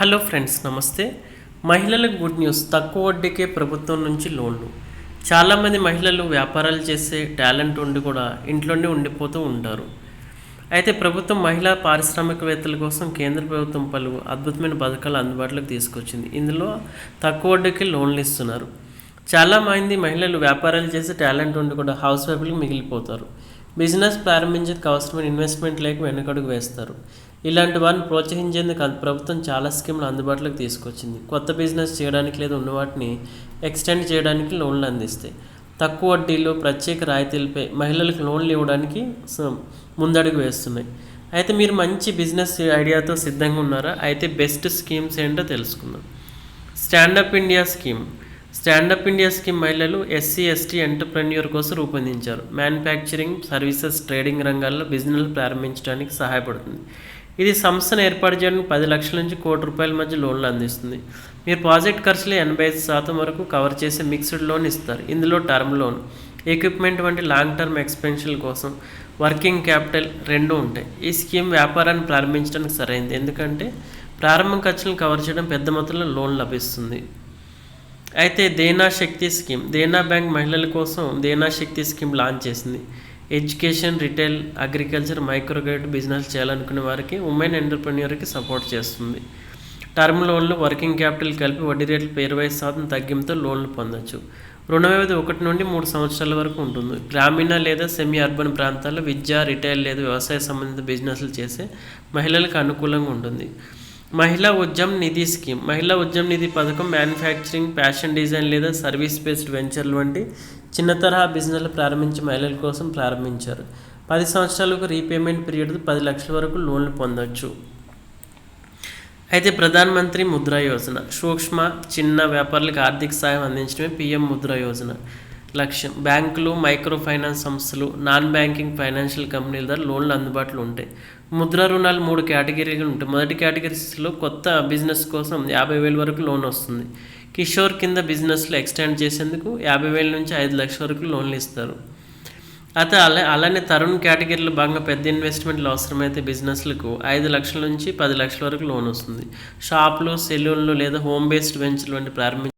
Hello friends నమస్తే. మహిళలకు good news. తక్కువ వడ్డీకే ప్రభుత్వం నుంచి లోన్లు. చాలామంది మహిళలు వ్యాపారాలు చేసే టాలెంట్ ఉండి కూడా ఇంట్లోనే ఉండిపోతూ ఉంటారు. అయితే ప్రభుత్వం మహిళా పారిశ్రామికవేత్తల కోసం కేంద్ర ప్రభుత్వం పలు అద్భుతమైన పథకాలు అందుబాటులోకి తీసుకొచ్చింది. ఇందులో తక్కువ వడ్డీకి లోన్లు ఇస్తున్నారు. చాలామంది మహిళలు వ్యాపారాలు చేసే టాలెంట్ ఉండి కూడా హౌస్ వైఫ్లకు మిగిలిపోతారు. బిజినెస్ ప్రారంభించేందుకు అవసరమైన ఇన్వెస్ట్మెంట్ లేక వెనుకడుగు వేస్తారు. ఇలాంటి వారిని ప్రోత్సహించేందుకు ప్రభుత్వం చాలా స్కీమ్లు అందుబాటులోకి తీసుకొచ్చింది. కొత్త బిజినెస్ చేయడానికి లేదా ఉన్న వాటిని ఎక్స్టెండ్ చేయడానికి లోన్లు అందిస్తాయి తక్కువ వడ్డీలు ప్రత్యేక రాయితీలపై మహిళలకు లోన్లు ఇవ్వడానికి ముందడుగు వేస్తున్నాయి. అయితే మీరు మంచి బిజినెస్ ఐడియాతో సిద్ధంగా ఉన్నారా? అయితే బెస్ట్ స్కీమ్స్ ఏంటో తెలుసుకుందాం. Stand up India scheme. Stand up India scheme మహిళలు ఎస్సీ ఎస్టీ ఎంటర్ప్రెన్యూర్ కోసం రూపొందించారు. మ్యానుఫ్యాక్చరింగ్ సర్వీసెస్ ట్రేడింగ్ రంగాల్లో బిజినెస్ ప్రారంభించడానికి సహాయపడుతుంది. ఇది సంస్థను ఏర్పాటు చేయడానికి పది లక్షల నుంచి కోటి రూపాయల మధ్య లోన్లు అందిస్తుంది. మీరు ప్రాజెక్ట్ ఖర్చులు ఎనభై ఐదు శాతం వరకు కవర్ చేసే మిక్స్డ్ లోన్ ఇస్తారు. ఇందులో టర్మ్ లోన్ ఎక్విప్మెంట్ వంటి లాంగ్ టర్మ్ ఎక్స్పెన్షన్ల కోసం వర్కింగ్ క్యాపిటల్ రెండు ఉంటాయి. ఈ స్కీమ్ వ్యాపారాన్ని ప్రారంభించడానికి సరైంది ఎందుకంటే ప్రారంభ ఖర్చులను కవర్ చేయడం పెద్ద మొత్తంలో లోన్ లభిస్తుంది. అయితే దేనా శక్తి స్కీమ్ దేనా బ్యాంక్ మహిళల కోసం దేనా శక్తి స్కీమ్ లాంచ్ చేసింది? Education retail agriculture micro business చేయాలనుకునే వారికి ఉమెన్ ఎంటర్ప్రెన్యూర్కి సపోర్ట్ చేస్తుంది. టర్మ్ లోన్లు వర్కింగ్ క్యాపిటల్ కలిపి వడ్డీ రేట్లు ఇరవై శాతం తగ్గింపుతో లోన్లు పొందొచ్చు. రుణ వ్యవధి ఒకటి నుండి మూడు సంవత్సరాల వరకు ఉంటుంది. గ్రామీణ లేదా సెమీ అర్బన్ ప్రాంతాల్లో విద్య రిటైల్ లేదా వ్యవసాయ సంబంధిత బిజినెస్లు చేసే మహిళలకు అనుకూలంగా ఉంటుంది. మహిళా ఉద్యమ్ నిధి స్కీమ్. మహిళా ఉద్యమ్ నిధి పథకం మ్యానుఫ్యాక్చరింగ్ ఫ్యాషన్ డిజైన్ లేదా సర్వీస్ బేస్డ్ వెంచర్లు వంటి చిన్న తరహా బిజినెస్లు ప్రారంభించే మహిళల కోసం ప్రారంభించారు. పది సంవత్సరాలకు రీపేమెంట్ పీరియడ్ పది లక్షల వరకు లోన్లు పొందవచ్చు అయితే ప్రధానమంత్రి ముద్రా యోజన సూక్ష్మ చిన్న వ్యాపారులకు ఆర్థిక సాయం అందించడమే పిఎం ముద్రా యోజన లక్ష్యం. బ్యాంకులు మైక్రో ఫైనాన్స్ సంస్థలు నాన్ బ్యాంకింగ్ ఫైనాన్షియల్ కంపెనీల ద్వారా లోన్లు అందుబాటులో ఉంటాయి. ముద్రా రుణాలు మూడు కేటగిరీలు ఉంటాయి. మొదటి కేటగిరీస్లో కొత్త బిజినెస్ కోసం యాభై వేల వరకు లోన్ వస్తుంది. కిషోర్ కింద బిజినెస్లో ఎక్స్టెండ్ చేసేందుకు యాభై వేల నుంచి ఐదు లక్షల వరకు లోన్లు ఇస్తారు. అయితే అలా అలానే తరుణ్ కేటగిరీలో బాగా పెద్ద ఇన్వెస్ట్మెంట్లు అవసరమైతే బిజినెస్లకు ఐదు లక్షల నుంచి పది లక్షల వరకు లోన్ వస్తుంది. షాపులు సెలూన్లు లేదా హోమ్ బేస్డ్ వెంచర్లు వంటి ప్రారంభించే